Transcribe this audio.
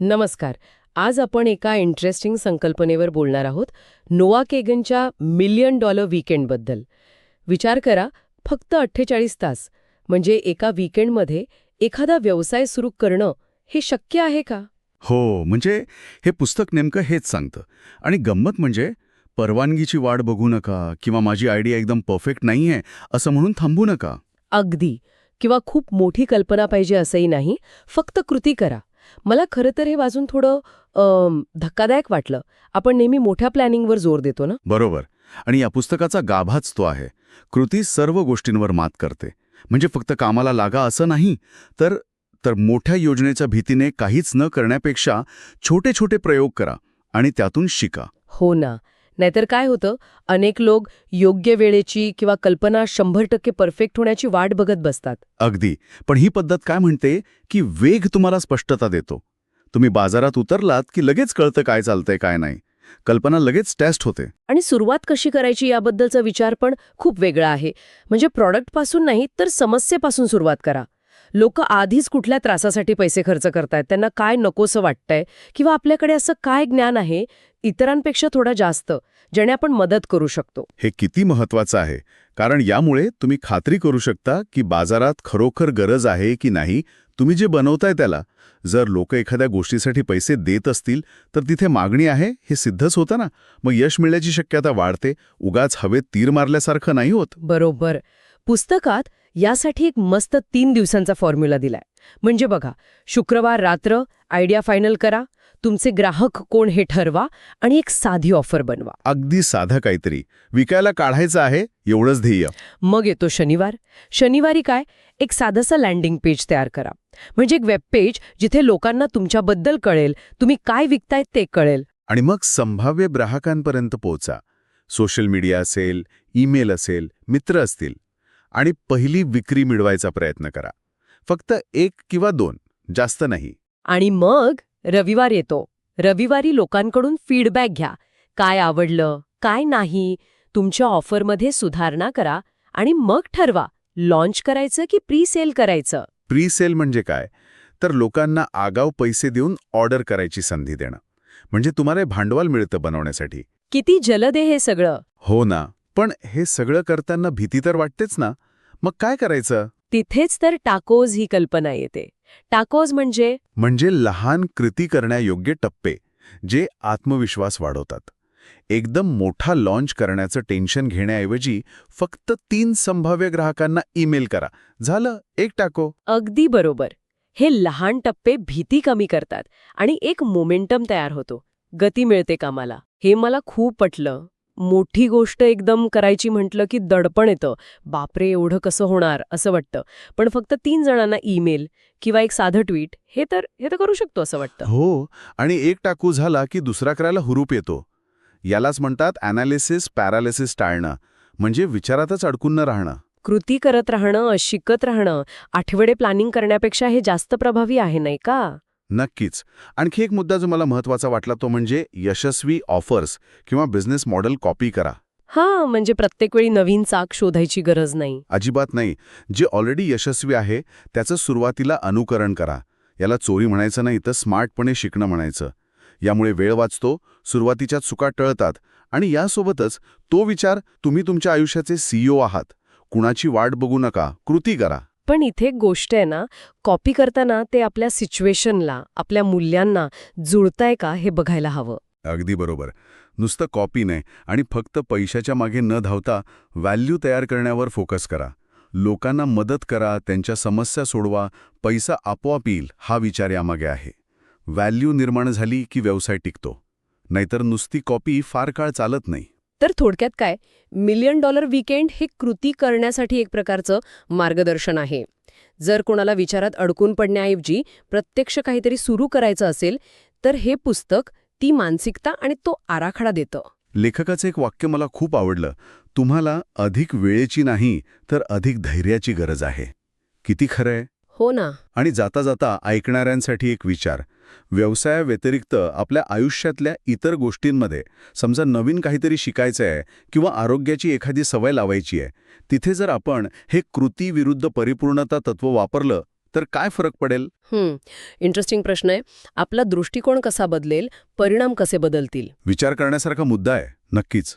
नमस्कार. आज आपण एका इंटरेस्टिंग संकल्पनेवर बोलणार आहोत नोआ केगनच्या मिलियन डॉलर वीकेंडबद्दल विचार करा फक्त अठ्ठेचाळीस तास म्हणजे एका वीकेंडमध्ये एखादा व्यवसाय सुरू करणं हे शक्य आहे का? हो म्हणजे हे पुस्तक नेमकं हेच सांगतं. आणि गंमत म्हणजे परवानगीची वाट बघू नका किंवा माझी आयडिया एकदम परफेक्ट नाहीये असं म्हणून थांबू नका. अगदी. किंवा खूप मोठी कल्पना पाहिजे असंही नाही फक्त कृती करा. मला खरं तर हे वाचून थोडं धक्कादायक वाटलं. आपण नेहमी मोठ्या प्लॅनिंगवर जोर देतो ना? बरोबर. आणि या पुस्तकाचा गाभाच तो आहे. कृती सर्व गोष्टींवर मात करते. म्हणजे फक्त कामाला लागा असं नाही तर तर मोठ्या योजनेच्या भीतीने काहीच न करण्यापेक्षा छोटे छोटे प्रयोग करा आणि त्यातून शिका. हो ना. नाहीतर काय होतं? अनेक लोक योग्य वेळेची किंवा कल्पना शंभर टक्के परफेक्ट होण्याची वाट बघत बसतात. अगदी. पण ही पद्धत काय म्हणते? की वेग तुम्हाला स्पष्टता देतो. तुम्ही बाजारात उतरलात की लगेच कळतं काय चालतंय काय नाही. कल्पना लगेच टेस्ट होते. आणि सुरुवात कशी करायची याबद्दलचा विचार पण खूप वेगळा आहे. म्हणजे प्रॉडक्टपासून नाही तर समस्येपासून सुरुवात करा. लोक आधीच कुठल्या त्रासासाठी पैसे खर्च करतायत त्यांना काय नकोसं वाटतंय किंवा आपल्याकडे असं काय ज्ञान आहे इतरांपेक्षा थोडा जास्त ज्याने आपण मदत करू शकतो. हे किती महत्वाचं आहे कारण यामुळे तुम्ही खात्री करू शकता की बाजारात खरोखर गरज आहे की नाही तुम्ही जे बनवताय त्याला. जर लोक एखाद्या गोष्टीसाठी पैसे देत असतील तर तिथे मागणी आहे हे सिद्धच होतं ना. मग यश मिळण्याची शक्यता वाढते उगाच हवेत तीर मारल्यासारखं नाही होत. बरोबर. पुस्तकात यासाठी एक मस्त तीन दिवसांचा फॉर्म्युला दिलाय. म्हणजे बघा शुक्रवार रात्र आयडिया फायनल करा तुमचे ग्राहक कोण हे ठरवा आणि एक साधी ऑफर बनवा. अगदी साधं काहीतरी. विकायला काढायचं आहे एवढंच ध्येय. मग येतो शनिवार. शनिवारी काय? एक साधंसं लँडिंग पेज तयार करा. म्हणजे एक वेब पेज जिथे लोकांना तुमच्याबद्दल कळेल तुम्ही काय विकतायत ते कळेल. आणि मग संभाव्य ग्राहकांपर्यंत पोहोचा. सोशल मीडिया असेल ईमेल असेल मित्र असतील. आणि पहिली विक्री मिळवायचा प्रयत्न करा. फक्त एक किंवा दोन जास्त नाही. आणि मग? रविवार येतो. रविवारी लोकांकडून फीडबॅक घ्या. काय आवडलं काय नाही तुमच्या ऑफरमध्ये सुधारणा करा आणि मग ठरवा लॉन्च करायचं की प्री सेल करायचं. प्री सेल म्हणजे काय? तर लोकांना आगाव पैसे देऊन ऑर्डर करायची संधी देणं. म्हणजे तुम्हाला भांडवल मिळतं बनवण्यासाठी. किती जलद आहे हे सगळं. हो ना पण हे सगळं करताना भीती तर वाटतेच ना. मग काय करायचं? तिथेच तर टाकोज ही कल्पना येते. टाकोज म्हणजे म्हणजे लहान कृती करण्यायोग्य टप्पे जे आत्मविश्वास वाढवतात. एकदम मोठा लॉन्च करण्याचं टेन्शन घेण्याऐवजी फक्त तीन संभाव्य ग्राहकांना ईमेल करा. झालं एक टाको. अगदी बरोबर. हे लहान टप्पे भीती कमी करतात आणि एक मोमेंटम तयार होतो. गती मिळते कामाला. हे मला खूप पटलं. मोठी गोष्ट एकदम करायची म्हटलं की दडपण येतं. बापरे एवढं कसं होणार? असं वाटतं. पण फक्त तीन जणांना ईमेल किंवा एक साधं ट्विट हे तर हे तर करू शकतो असं वाटतं. हो आणि एक टाकू झाला की दुसरा करायला हुरूप येतो. यालाच म्हणतात अनालिसिस पॅरालिसिस टाळणं म्हणजे विचारातच अडकून न राहणं. कृती करत राहणं शिकत राहणं आठवडे प्लॅनिंग करण्यापेक्षा हे जास्त प्रभावी आहे नाही का? नक्कीच. आणखी एक मुद्दा जो मला महत्त्वाचा वाटला तो म्हणजे यशस्वी ऑफर्स किंवा बिझनेस मॉडेल कॉपी करा. हां म्हणजे प्रत्येक वेळी नवीन चाक शोधायची गरज नाही. अजिबात नाही. जे ऑलरेडी यशस्वी आहे त्याचं सुरुवातीला अनुकरण करा. याला चोरी म्हणायचं नाही तर स्मार्टपणे शिकणं म्हणायचं. यामुळे वेळ वाचतो सुरुवातीच्या चुका टळतात आणि यासोबतच तो विचार तुम्ही तुमच्या आयुष्याचे सीईओ आहात. कुणाची वाट बघू नका कृती करा. पण इथे एक गोष्ट आहे ना कॉपी करताना ते आपल्या सिच्युएशनला आपल्या मूल्यांना जुळताय का हे बघायला हवं? अगदी बरोबर. नुसतं कॉपी नाही आणि फक्त पैशाच्या मागे न धावता व्हॅल्यू तयार करण्यावर फोकस करा. लोकांना मदत करा त्यांच्या समस्या सोडवा पैसा आपोआप येईल हा विचार यामागे आहे. व्हॅल्यू निर्माण झाली की व्यवसाय टिकतो. नाहीतर नुसती कॉपी फार काळ चालत नाही. तर थोडक्यात काय? मिलियन डॉलर वीकेंड हे कृती करण्यासाठी एक प्रकारचं मार्गदर्शन आहे. जर कोणाला विचारात अडकून पडण्याऐवजी प्रत्यक्ष काहीतरी सुरू करायचं असेल तर हे पुस्तक ती मानसिकता आणि तो आराखडा देतं. लेखकाचं एक वाक्य मला खूप आवडलं. तुम्हाला अधिक वेळेची नाही तर अधिक धैर्याची गरज आहे. किती खरं आहे हो ना. आणि जाता जाता ऐकणाऱ्यांसाठी एक विचार. व्यवसायाव्यतिरिक्त आपल्या आयुष्यातल्या इतर गोष्टींमध्ये समजा नवीन काहीतरी शिकायचं आहे किंवा आरोग्याची एखादी सवय लावायची आहे तिथे जर आपण हे कृती विरुद्ध परिपूर्णता तत्व वापरलं तर काय फरक पडेल? इंटरेस्टिंग प्रश्न आहे. आपला दृष्टिकोन कसा बदलेल? परिणाम कसे बदलतील? विचार करण्यासारखा मुद्दा आहे. नक्कीच.